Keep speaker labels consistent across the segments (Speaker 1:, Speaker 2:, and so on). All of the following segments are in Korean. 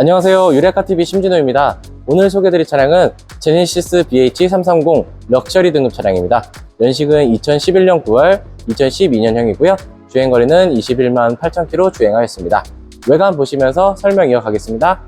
Speaker 1: 안녕하세요. 유레카TV 심진호입니다. 오늘 소개드릴 차량은 제네시스 BH330 럭셔리 등급 차량입니다. 연식은 2011년 9월, 2012년형이고요. 주행거리는 21만 8,000km 주행하였습니다. 외관 보시면서 설명 이어가겠습니다.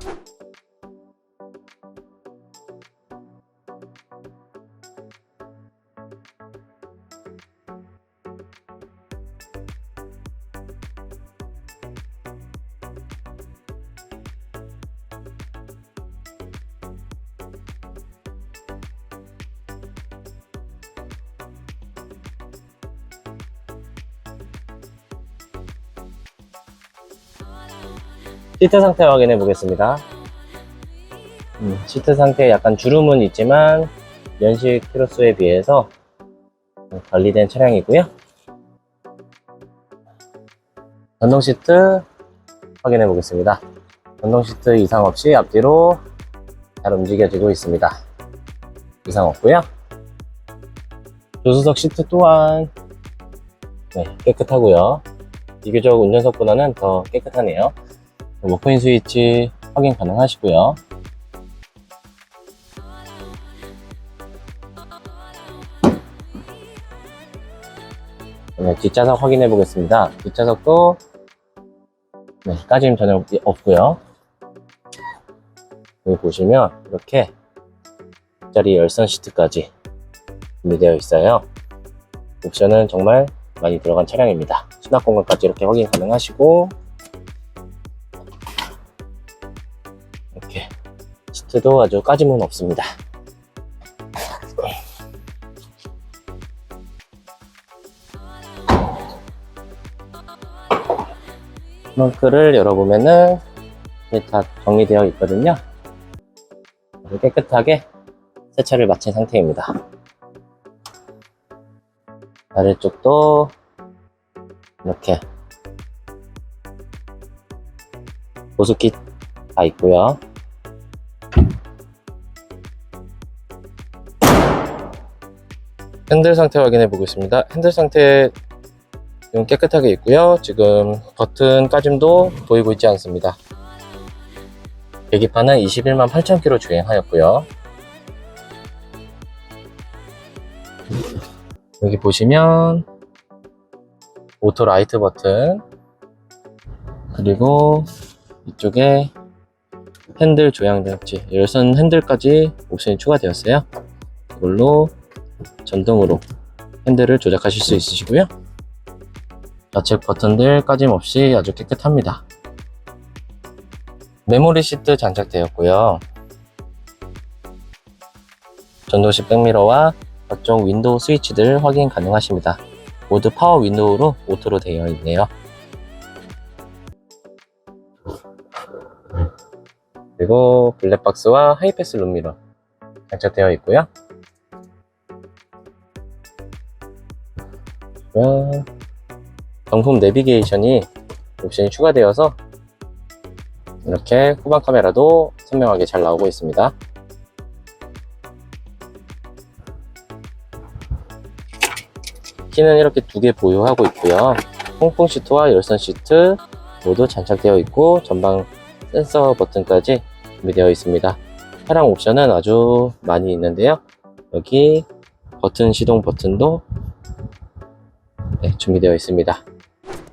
Speaker 1: 시트 상태 확인해 보겠습니다. 음, 시트 상태에 약간 주름은 있지만 연식 키로수에 비해서 관리된 차량이고요. 전동 시트 확인해 보겠습니다. 전동 시트 이상 없이 앞뒤로 잘 움직여지고 있습니다. 이상 없고요. 조수석 시트 또한 네, 깨끗하고요. 비교적 운전석보다는 더 깨끗하네요. 워크인 스위치 확인 가능하시고요. 네, 뒷좌석 확인해 보겠습니다. 뒷좌석도 네, 까짐 전혀 없고요. 여기 보시면 이렇게 뒷자리 열선 시트까지 준비되어 있어요. 옵션은 정말 많이 들어간 차량입니다. 수납 공간까지 이렇게 확인 가능하시고 시트도 아주 까짐은 없습니다. 트렁크를 열어보면은 이게 다 정리되어 있거든요. 깨끗하게 세차를 마친 상태입니다. 아래쪽도 이렇게 보습기 다 있고요. 핸들 상태 확인해 보겠습니다. 핸들 상태 좀 깨끗하게 있고요. 지금 버튼 까짐도 보이고 있지 않습니다. 계기판은 21만 8,000km 주행하였고요. 여기 보시면 오토 라이트 버튼 그리고 이쪽에 핸들 조향 장치 열선 핸들까지 옵션이 추가되었어요. 이걸로 전동으로 핸들을 조작하실 수 있으시고요. 좌측 버튼들 까짐없이 아주 깨끗합니다. 메모리 시트 장착되었고요. 전동식 백미러와 각종 윈도우 스위치들 확인 가능하십니다. 모두 파워 윈도우로 오토로 되어 있네요. 그리고 블랙박스와 하이패스 룸미러 장착되어 있고요. 와, 정품 내비게이션이 옵션이 추가되어서 이렇게 후방 카메라도 선명하게 잘 나오고 있습니다. 키는 이렇게 두 개 보유하고 있고요. 통풍 시트와 열선 시트 모두 장착되어 있고 전방 센서 버튼까지 준비되어 있습니다. 차량 옵션은 아주 많이 있는데요. 여기 버튼 시동 버튼도 네, 준비되어 있습니다.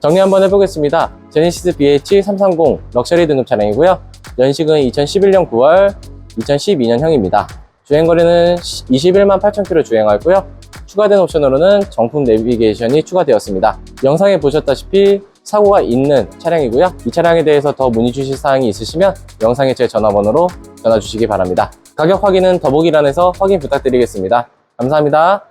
Speaker 1: 정리 한번 해보겠습니다. 제네시스 BH330 럭셔리 등급 차량이고요. 연식은 2011년 9월, 2012년형입니다. 주행거리는 21만 8,000km 주행하였고요. 추가된 옵션으로는 정품 내비게이션이 추가되었습니다. 영상에 보셨다시피 사고가 있는 차량이고요. 이 차량에 대해서 더 문의 주실 사항이 있으시면 영상에 제 전화번호로 전화 주시기 바랍니다. 가격 확인은 더보기란에서 확인 부탁드리겠습니다. 감사합니다.